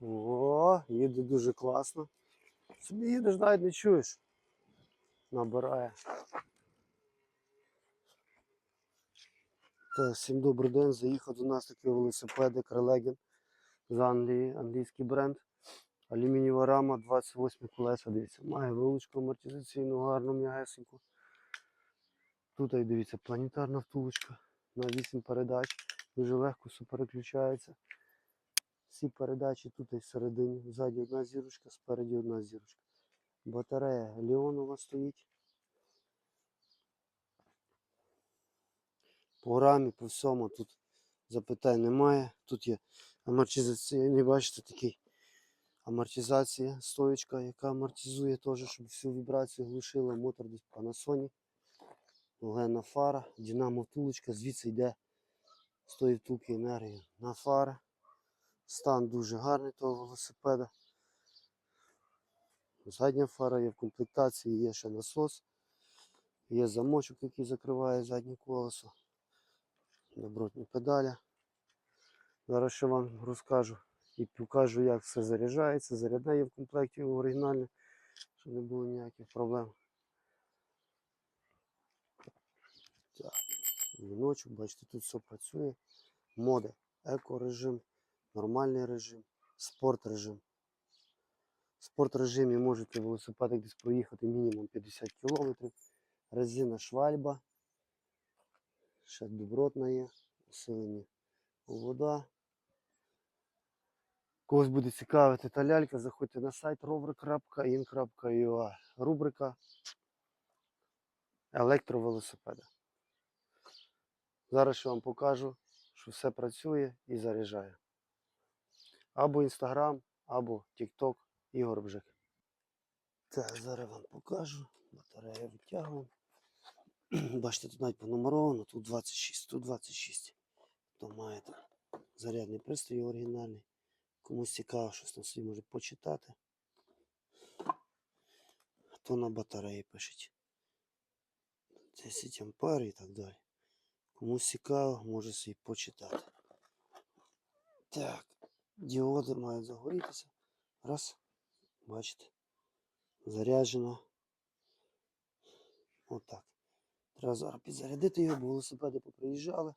О, їде дуже класно. Собі їдеш, навіть не чуєш. Набирає. Так, всім добрий день. Заїхав до нас такий велосипедик Релеген з Англії, англійський бренд. Алюмінієва рама, 28 колеса, дивіться. Має вилучку амортизаційну, гарну м'ягесеньку. Тут, і дивіться, планетарна втулочка на 8 передач. Дуже легко все переключається. Всі передачі тут і всередині. Ззаді одна зірочка, спереді одна зірочка. Батарея Леонова стоїть. По рамі, по всьому тут запитань немає. Тут є амортизаційний, бачите, такий амортизація, стоечка, яка амортизує теж, щоб всю вібрацію глушила. Мотор десь Panasonic. Гена фара, динамо втулочка, звідси йде з тої втулки енергія на фари. Стан дуже гарний того велосипеда. Задня фара є в комплектації, є ще насос, є замочок, який закриває заднє колесо, добротні педалі. Зараз ще вам розкажу і покажу, як все заряджається. Зарядне є в комплекті оригінальне, щоб не було ніяких проблем. Так, віночок, бачите, тут все працює. Моди, еко-режим, нормальний режим, спорт режим. В спорт режимі можете велосипедик десь проїхати мінімум 50 км. Резина швальба. Ще добротна є. Усилені вода. Когось буде цікавити та лялька, заходьте на сайт rover.in.ua. Рубрика електровелосипеди. Зараз я вам покажу, що все працює і заряджає. Або Інстаграм, або TikTok Ігор Бжик. Так, зараз вам покажу. Батарею витягуємо. Бачите, тут навіть понумеровано, тут 26, тут 26. То маєте зарядний пристрій оригінальний. Комусь цікаво, щось там собі може почитати. То на батареї пишіть. 10 ампер і так далі. Комусь цікаво, може собі почитати. Так, діоди мають загорітися. Раз. Бачите. Заряджено. Отак. Треба зараз підзарядити його, бо велосипеди поприїжджали.